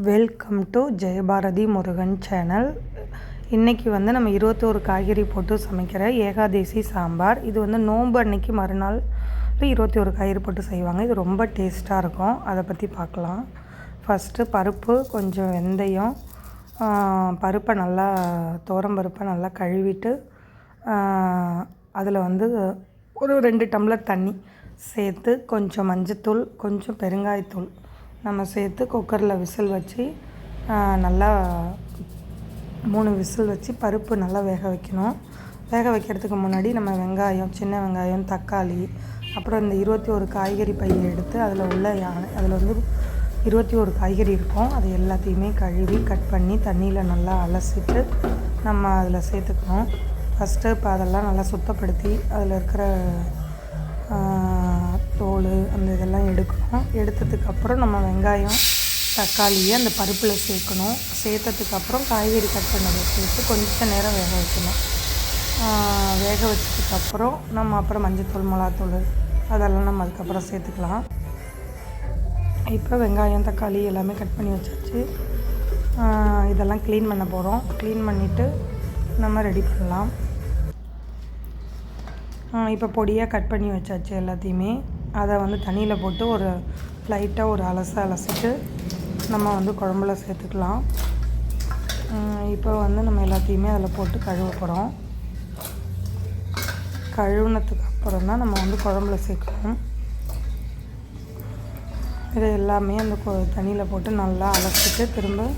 Welcome to Jayabharathi Murugan channel இன்றைக்கி வந்து நம்ம இருபத்தோரு காய்கறி போட்டு சமைக்கிற ஏகாதேசி சாம்பார். இது வந்து நோன்பு அன்னைக்கு மறுநாள் இருபத்தி ஒரு காய்கறி போட்டு செய்வாங்க. இது ரொம்ப டேஸ்ட்டாக இருக்கும். அதை பற்றி பார்க்கலாம் ஃபஸ்ட்டு பருப்பு கொஞ்சம் வெந்தயம் பருப்பை நல்லா தோரம் பருப்பை நல்லா கழுவிட்டு அதில் வந்து ஒரு ரெண்டு டம்ளர் தண்ணி சேர்த்து கொஞ்சம் மஞ்சத்தூள் கொஞ்சம் பெருங்காயத்தூள் நம்ம சேர்த்து குக்கரில் விசில் வச்சு நல்லா மூணு விசில் வச்சு பருப்பு நல்லா வேக வைக்கணும். வேக வைக்கிறதுக்கு முன்னாடி நம்ம வெங்காயம் சின்ன வெங்காயம் தக்காளி அப்புறம் இந்த இருபத்தி ஒரு காய்கறி பையை எடுத்து அதில் உள்ள யானை அதில் வந்து இருபத்தி ஒரு காய்கறி இருக்கும். அது எல்லாத்தையுமே கழுவி கட் பண்ணி தண்ணியில் நல்லா அலசிட்டு நம்ம அதில் சேர்த்துக்கணும். ஃபஸ்ட்டு இப்போ அதெல்லாம் நல்லா சுத்தப்படுத்தி அதில் இருக்கிற தோல் அந்த இதெல்லாம் எடுக்கணும். எடுத்ததுக்கப்புறம் நம்ம வெங்காயம் தக்காளியை அந்த பருப்பில் சேர்க்கணும். சேர்த்ததுக்கப்புறம் காய்கறி கட் பண்ணதை சேர்த்து கொஞ்சம் நேரம் வேக வைக்கணும். வேக வச்சதுக்கப்புறம் நம்ம அப்புறம் மஞ்சத்தூள் மிளகாத்தூள் அதெல்லாம் நம்ம அதுக்கப்புறம் சேர்த்துக்கலாம். இப்போ வெங்காயம் தக்காளி எல்லாமே கட் பண்ணி வச்சாச்சு. இதெல்லாம் க்ளீன் பண்ண போகிறோம் க்ளீன் பண்ணிவிட்டு நம்ம ரெடி பண்ணலாம். இப்போ பொடியாக கட் பண்ணி வச்சாச்சு எல்லாத்தையுமே. அதை வந்து தண்ணியில் போட்டு ஒரு லைட்டாக ஒரு அலச அலசிட்டு நம்ம வந்து குழம்புல சேர்த்துக்கலாம். இப்போ வந்து நம்ம எல்லாத்தையுமே அதில் போட்டு கழுவ போகிறோம் கழுவுனதுக்கு அப்புறம் தான் நம்ம வந்து குழம்புல சேர்க்கணும். இதை எல்லாமே அந்த தண்ணியில் போட்டு நல்லா அலசிட்டு திரும்ப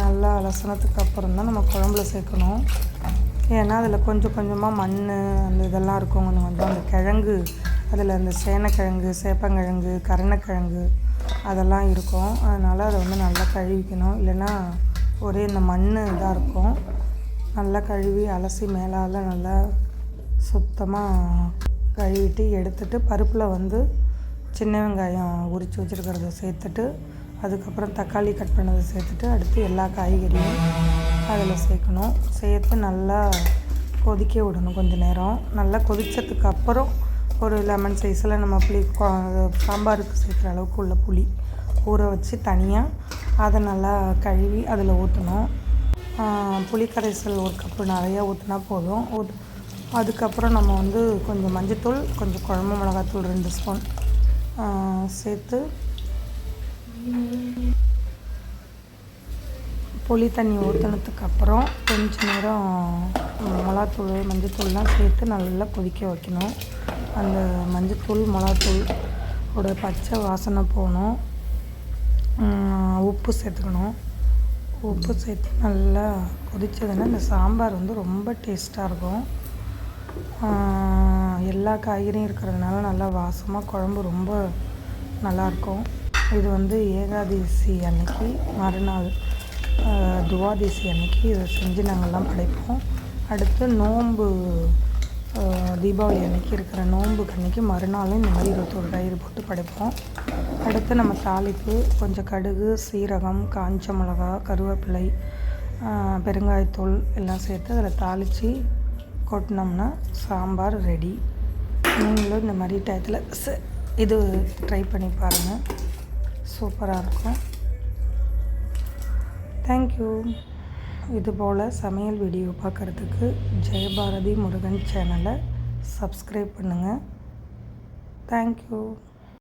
நல்லா அலசினதுக்கு அப்புறம் தான் நம்ம குழம்புல சேர்க்கணும். ஏன்னா அதில் கொஞ்சம் கொஞ்சமாக மண் அந்த இதெல்லாம் இருக்கும். கொஞ்சம் கொஞ்சம் அந்த கிழங்கு அதில் அந்த சேனக்கிழங்கு சேப்பங்கிழங்கு கருணக்கிழங்கு அதெல்லாம் இருக்கும். அதனால் அதை வந்து நல்லா கழுவிக்கணும். இல்லைன்னா ஒரே இந்த மண் இதாக இருக்கும். நல்லா கழுவி அலசி மேலால் நல்லா சுத்தமாக கழுவிட்டு எடுத்துட்டு பருப்பில் வந்து சின்ன வெங்காயம் உரித்து வச்சுருக்கிறத சேர்த்துட்டு அதுக்கப்புறம் தக்காளி கட் பண்ணதை சேர்த்துட்டு அடுத்து எல்லா காய்கறியும் அதில் சேர்க்கணும். சேர்த்து நல்லா கொதிக்க விடணும் கொஞ்சம் நேரம். நல்லா கொதித்ததுக்கு அப்புறம் ஒரு லெமன் சைஸில் நம்ம புளி சாம்பாருக்கு சேர்க்குற அளவுக்கு உள்ள புளி ஊற வச்சு தனியாக அதை நல்லா கழுவி அதில் ஊற்றணும். புளி கரைசல் ஒரு கப்பு நிறையா ஊற்றினா போதும். ஊத் அதுக்கப்புறம் நம்ம வந்து கொஞ்சம் மஞ்சத்தூள் கொஞ்சம் குழம்பு மிளகாத்தூள் ரெண்டு ஸ்பூன் சேர்த்து புளி தண்ணி ஊற்றினதுக்கப்புறம் கொஞ்ச நேரம் மிளகாத்தூள் மஞ்சத்தூள்லாம் சேர்த்து நல்லா கொதிக்க வைக்கணும். அந்த மஞ்சத்தூள் மிளகாத்தூள் ஓட பச்சை வாசனை போகணும். உப்பு சேர்த்துக்கணும். உப்பு சேர்த்து நல்லா கொதித்ததுன்னா இந்த சாம்பார் வந்து ரொம்ப டேஸ்ட்டாக இருக்கும். எல்லா காய்கறியும் இருக்கிறதுனால நல்லா வாசமாக குழம்பு ரொம்ப நல்லாயிருக்கும் இது வந்து ஏகாதசி அன்னைக்கு மறுநாள் துவாதசி அன்னைக்கு இதை செஞ்சு நாங்கள்லாம் படைப்போம். அடுத்து நோன்பு தீபாவளி அன்னைக்கு இருக்கிற நோன்புக்கு அன்னைக்கு மறுநாளும் இந்த மாதிரி இருபத்தொரு காய்கறி போட்டு படைப்போம். அடுத்து நம்ம தாளிப்பு கொஞ்சம் கடுகு சீரகம் காஞ்ச மிளகா கருவேப்பிலை பெருங்காயத்தூள் எல்லாம் சேர்த்து அதில் தாளித்து கொட்டினோம்னா சாம்பார் ரெடி நீங்களும் இந்த மாதிரி டயத்தில் இது ட்ரை பண்ணி பாருங்கள் சூப்பராக இருக்கும். தேங்க்யூ இதுபோல் சமையல் வீடியோ பார்க்குறதுக்கு ஜெயபாரதி முருகன் சேனலை சப்ஸ்கிரைப் பண்ணுங்கள் தேங்க்யூ